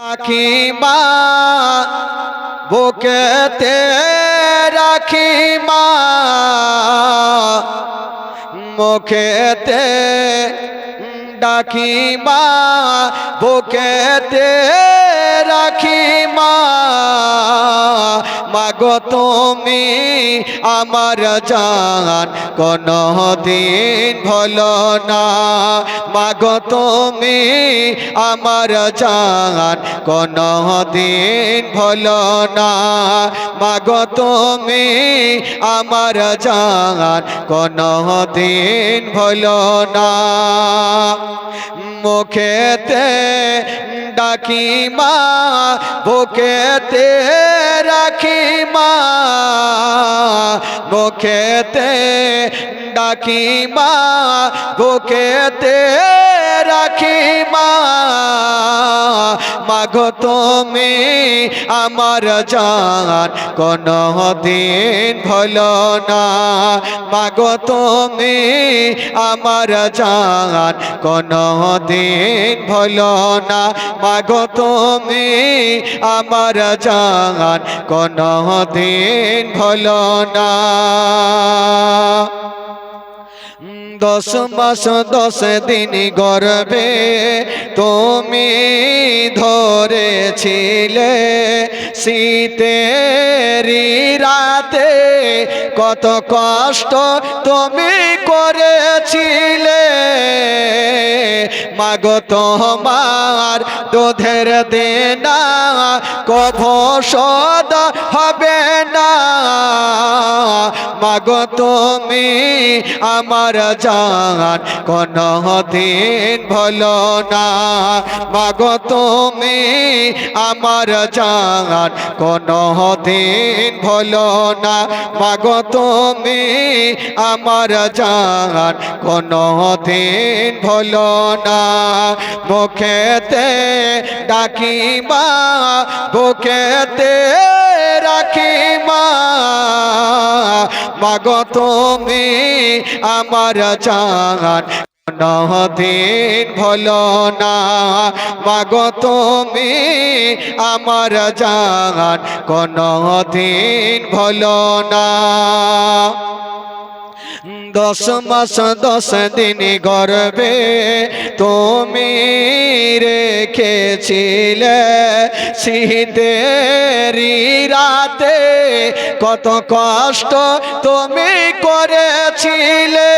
রাখিমা বুকেতে রাখিমা মুখেতে ডাকিমা বুকেতে রাখিমা মাগো তুমি আমার জান। কোন দিন ভলো না। মাগো তুমি আমার জান। কোন দিন ভলো না। মাগো তুমি আমার জান। কোন দিন ভলো না। মুখেতে ডাকিমা, বুকেতে রাখিমা ডাকি মা বুকেতে রাখিমা মাগো তুমি আমার জান কোন দিন ভলো না। মাগো তুমি আমার জান কোন দিন ভলো না। মাগো তুমি আমার জান কোন দিন ভলো না। দশ মাস দশ দিন গর্বে তুমি ধরেছিলে। শীতেরি রাতে কত কষ্ট তুমি করেছিলে। মাগো তোমার দুধের দেনা কভ সদ হবে না। মাগো তুমি আমার জান কোন দিন ভলো না। মাগো তুমি আমার জান কোন দিন ভলো না। মাগো তুমি আমার জান কোন দিন ভলো না। মুখেতে ডাকিমা বুকেতে রাখিমা মাগো তুমি আমার জান দিন ভলো না। মাগো তুমি আমার জান কোন দিন ভলো না। দশ মাস দশ দিন গর্বে তুমি রেখেছিলে শীতেরি রাতে। কত কষ্ট তুমি করেছিলে।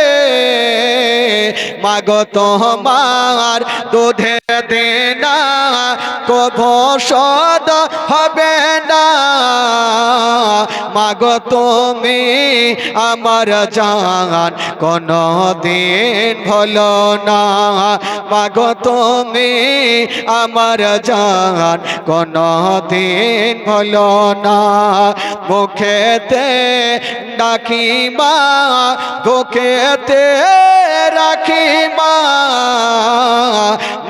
মাগো তোমার দুধে দেনা কভ সদ হবে না। মাগো তুমি আমার জান কোন দিন ভলো না। মাগো তুমি আমার জান কোন দিন ভলো না। মুখেতে ডাকিমা রাখিমা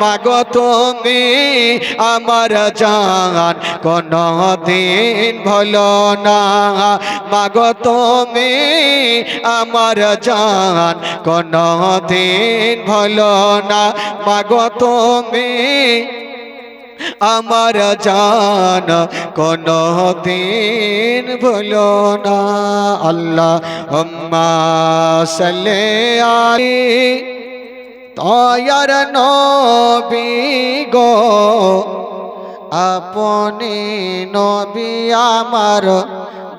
মাগো তুমি আমার জান কোন দিন ভলো না। মাগো তুমি আমার জান কোন দিন ভলো না। মাগো তুমি আমার জান কোন দিন ভুলো না। আল্লাহ হম্মা সালে আলি তয়ার নবী গো। আপনি নবী আমার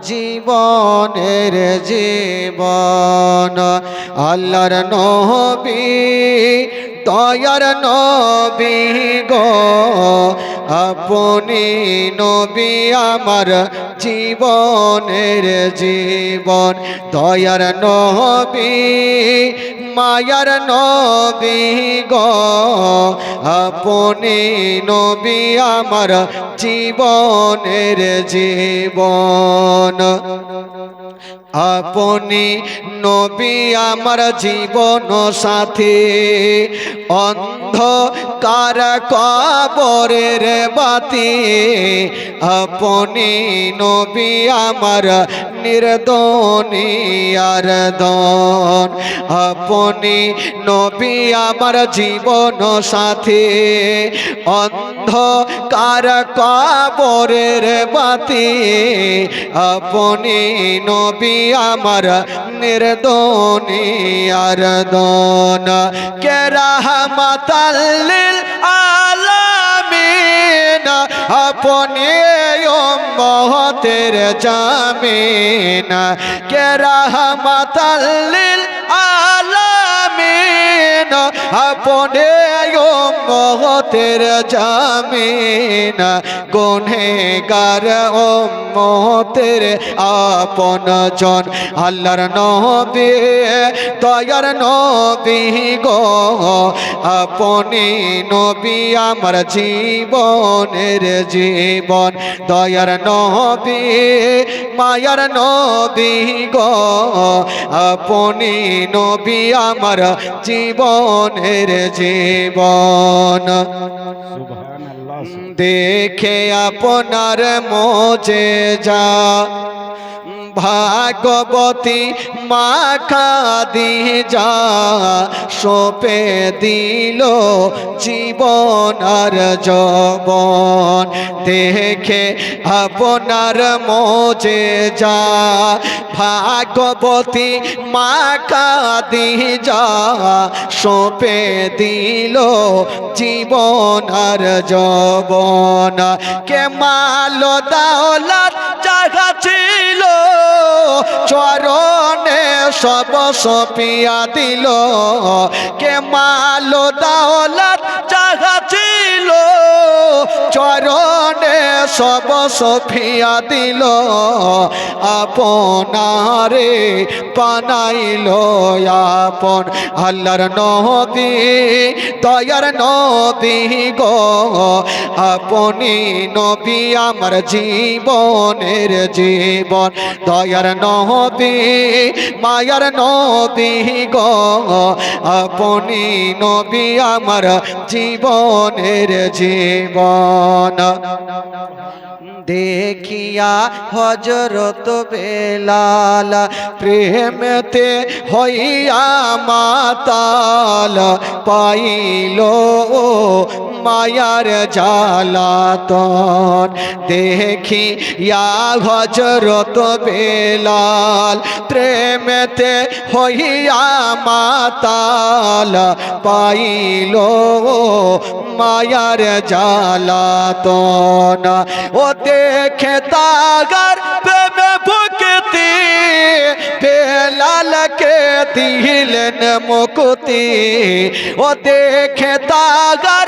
জীবনের জীবন। আল্লাহর নবী দয়ার নবী গো, আপনি নবী আমার জীবনের জীবন। দয়ার নবী, মায়ার নবী গো, আপনি নবী আমার জীবনের জীবন। আপনি নবী আমার জীবন সাথী। অন্ধকার কবরের বাতি। আপনি নবী আমার নির্দনিয়ার দন আপনি নবী, আমার জীবন সাথী। অন্ধকার কবরের বাতি। আপনি নবী, আমার নির্দনিয়ার দন কে রাহমাতাল্লিল আলামিন। আপনি মহতের জামিন। কে রাহমাতাল্লিল আলামিন আপনি মহতের জামিন। গুনেগার ও মহতের আপন জন। আল্লাহর নবী, দয়ার নবী গো। আপনি নবী আমার জীবনের জীবন। দয়ার নবী, মায়ার নবী গো। আপনি নবী আমার জীবনের জীবন। দেখে আপনার মোজে যা। ভাগবতী মাখা যা সোপে দিল জীবন আর যবন। দেখে আপনার মোজে যা ভাগবতী মাখা যা সোপে দিল জীবন আর যবন। কে মালো দাওলাত জাগা চরণে সব সপিয়া দিল। কে মালো দাওলাত জাগা ছিল চরণে সব সফিয়া দিল, আপনারে পানাইল আপন। আল্লাহর নবী দয়ার নবী গো, আপনি নবী আমার জীবনের জীবন। দয়ার নবী মায়ার নবী গো, আপনি নবী আমার জীবনের জীবন। দেখিয়া হজরত বেলাল প্রেমতে হইয়া মাতাল পাইল মায়ার জালাতন দেখি ইয়া হজরত বেলাল, প্রেমতে হইয়া মাতাল পাইল মায়ার জালাতন ও দেখে তাগার প্রেমে ভুকতি বেলালকে দিলেন মুকুতি। ও দেখে তাগার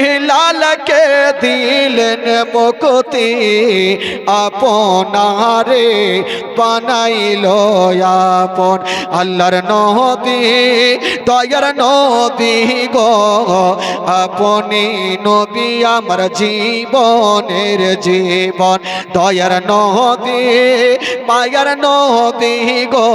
বিলালকে দিলেন মুকুতি আপনারে বানাইল আপন। আল্লাহর নবী দয়ার নবী গো, আপনি নবী আমার জীবনের জীবন। দয়ার নবী মায়ার নবী গো,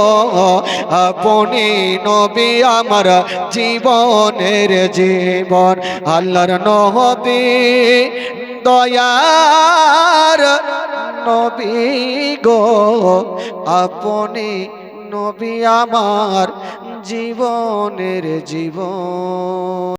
আপনি নবী আমার জীবনের জীবন। আল্লাহর নবী দয়ার নবী গো আপনি নবী আমার জীবনের জীবন।